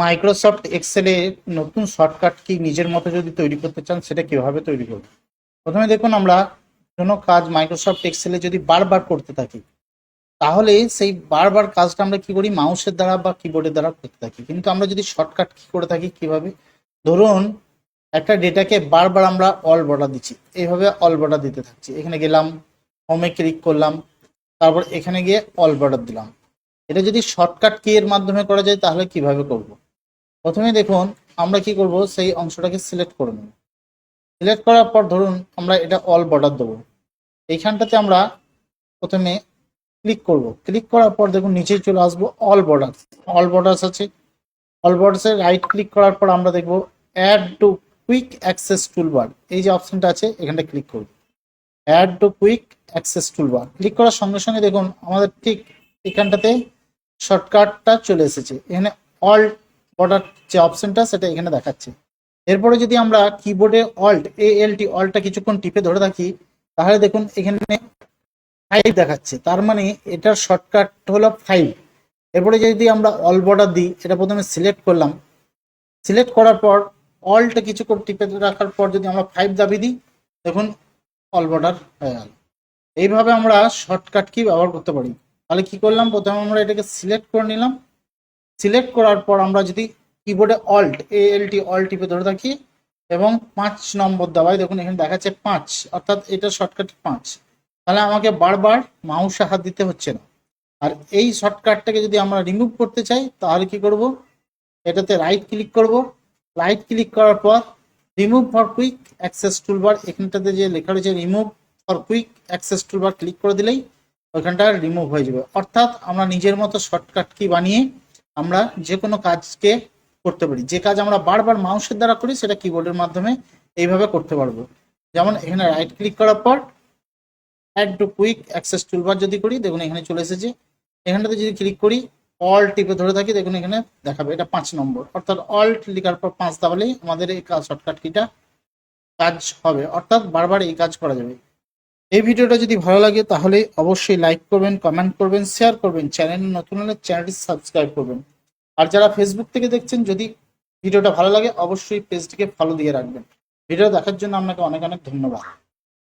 Microsoft এক্সেলে নতুন shortcut key নিজের মতো যদি তৈরি করতে চান, সেটা কীভাবে তৈরি করবেন? প্রথমে দেখুন আমরা কোনো কাজ মাইক্রোসফট এক্সেলে যদি বারবার করতে থাকি, তাহলে সেই বারবার কাজটা আমরা কি করি? মাউসের দ্বারা বা কিবোর্ডের দ্বারা করতে থাকি। কিন্তু আমরা যদি শর্টকাট কি করে থাকি, কীভাবে? ধরুন একটা ডেটাকে বারবার আমরা অল বর্ডার দিচ্ছি। এইভাবে অল বর্ডার দিতে থাকছি। এখানে গেলাম হোমে ক্লিক করলাম, তারপর এখানে গিয়ে অল বর্ডার দিলাম। এটা যদি শর্টকাট কি এর মাধ্যমে করা যায়, তাহলে কীভাবে করব? প্রথমে দেখুন, আমরা কি করব? সেই অংশটাকে সিলেক্ট করে নেব। সিলেক্ট করার পর ধরুন, আমরা এটা অল বর্ডার দেবো। এইখানটাতে আমরা প্রথমে ক্লিক করব। ক্লিক করার পর দেখুন নিচে চলে আসব অল বর্ডার অল বর্ডার্স আছে। অল বর্ডার্সে রাইট ক্লিক করার পর আমরা দেখব add to quick access toolbar এই যে অপশনটা আছে, এখানটা ক্লিক করব। Add to quick access toolbar click করার সঙ্গে সঙ্গে দেখুন, আমাদের ঠিক এখানটাতে শর্টকাটটা চলে এসেছে। এখানে অল বর্ডার যে অপশনটা সেটা এখানে দেখাচ্ছে। এরপরে যদি আমরা কিবোর্ডে অল্ট এ এল টি অল্টটা কিছুক্ষণ টিপে ধরে থাকি তাহলে দেখুন এখানে ফাইভ দেখাচ্ছে। তার মানে এটার শর্টকাট হলো ফাইভ এরপরে যদি আমরা অল বর্ডার দিই, এটা প্রথমে সিলেক্ট করলাম। সিলেক্ট করার পর অলটা কিছুক্ষণ টিপে রাখার পর যদি আমরা ফাইভ দাবি দিই, দেখুন অল বর্ডার হয়ে গেল। এইভাবে আমরা শর্টকাট কি ব্যবহার করতে পারি। তাহলে কি করলাম? প্রথমে আমরা এটাকে সিলেক্ট করে নিলাম। সিলেক্ট করার পর আমরা যদি কিবোর্ডে অল্ট এ এল টি অল টিপে ধরে থাকি এবং পাঁচ নম্বর দাবাই দেখুন এখানে দেখাচ্ছে পাঁচ, অর্থাৎ এটা শর্টকাট পাঁচ। তাহলে আমাকে বারবার মাউসে হাত দিতে হচ্ছে না। আর এই শর্টকাটটাকে যদি আমরা রিমুভ করতে চাই, তাহলে কি করব? এটাতে রাইট ক্লিক করব। রাইট ক্লিক করার পর remove for quick access toolbar এখানটাতে যে লেখা রয়েছে remove for quick access toolbar click করে দিলেই ওইখানটা রিমুভ হয়ে যাবে। অর্থাৎ আমরা নিজের মতো শর্টকাট কি বানিয়ে আমরা যে কোনো কাজকে করতে পারি। যে কাজ আমরা বারবার মাউসের দ্বারা করি, সেটা কিবোর্ডের মাধ্যমে এইভাবে করতে পারব। যেমন এখানে রাইট ক্লিক করার পর add to quick access toolbar যদি করি, দেখুন এখানে চলে এসেছে। এখানটাতে যদি ক্লিক করি অল টিপে ধরে থাকি, দেখুন এখানে দেখাবে, এটা পাঁচ নম্বর। অর্থাৎ অল্ট লেখার পর পাঁচ দাবালেই আমাদের এই কাজ শর্টকাট কিটা কাজ হবে। অর্থাৎ বারবার এই কাজ করা যাবে। এই ভিডিওটা যদি ভালো লাগে, তাহলে অবশ্যই লাইক করবেন কমেন্ট করবেন শেয়ার করবেন চ্যানেল নতুন হলে চ্যানেলটি সাবস্ক্রাইব করবেন। আর যারা ফেসবুক থেকে দেখছেন, যদি ভিডিওটা ভালো লাগে, অবশ্যই পেজটিকে ফলো দিয়ে রাখবেন। ভিডিও দেখার জন্য আপনাকে অনেক অনেক ধন্যবাদ।